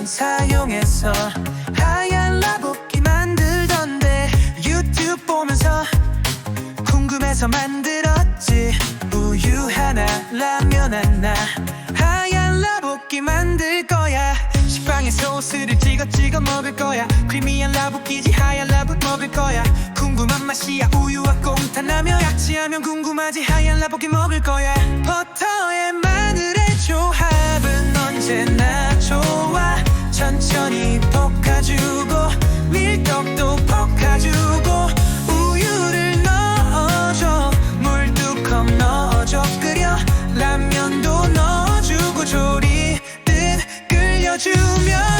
전 사용해서 하얀 라볶이 만들던데 유튜브 보면서 궁금해서 만들었지. 우유 하나 라면 하나. 하얀 라볶이 만들 거야. 식빵에 소스를 찍어 찍어 먹을 거야. 크리미한 라볶이지 하얀 라볶이 먹을 거야. 궁금한 맛이야. 우유와 나며 야채하면 궁금하지. 하얀 라볶이 먹을 거야. 버터에 마늘의 조합은 언제나 좋아. 천천히 볶아주고 밀떡도 볶아주고 우유를 넣어줘. 물 두 컵 넣어줘. 끓여 라면도 넣어주고 조리듯 끓여주면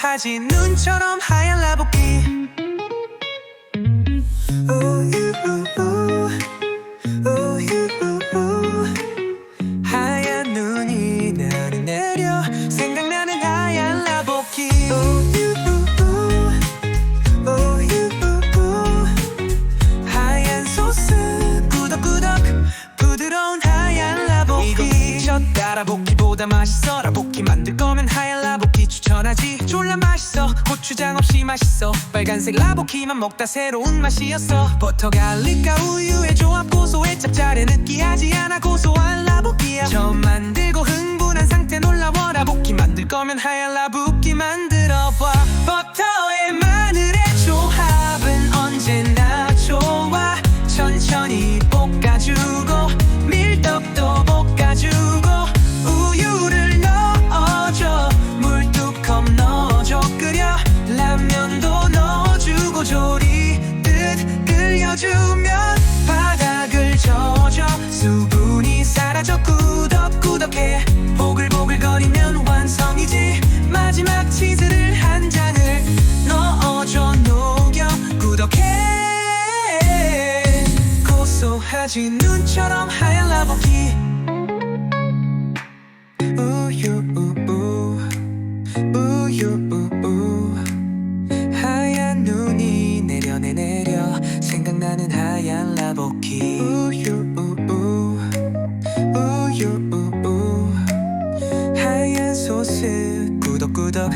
하지 눈처럼 하얀 라볶이. 하얀 눈이 나를 내려 생각나는 하얀 라볶이. 하얀 소스 꾸덕꾸덕. 부드러운 하얀 라볶이. 맛있어 추천하지? 졸라 맛있어. 고추장 없이 맛있어. 빨간색 라볶이만 먹다 새로운 맛이었어. 버터 갈릭과 우유의 조합 고소해 짭짤해 느끼하지 않아 고소한 라볶이야. 처음 만들고 흥분한 상태 놀라워 라볶이 만들 거면 하얀 라볶이 만들 하지 눈처럼 하얀 라볶이. 우유 우유 우유 우유 하얀 눈이 내려내 내려. 생각나는 하얀 라볶이. 우유 우유 우유 우유 하얀 소스 꾸덕꾸덕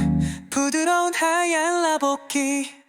부드러운 하얀 라볶이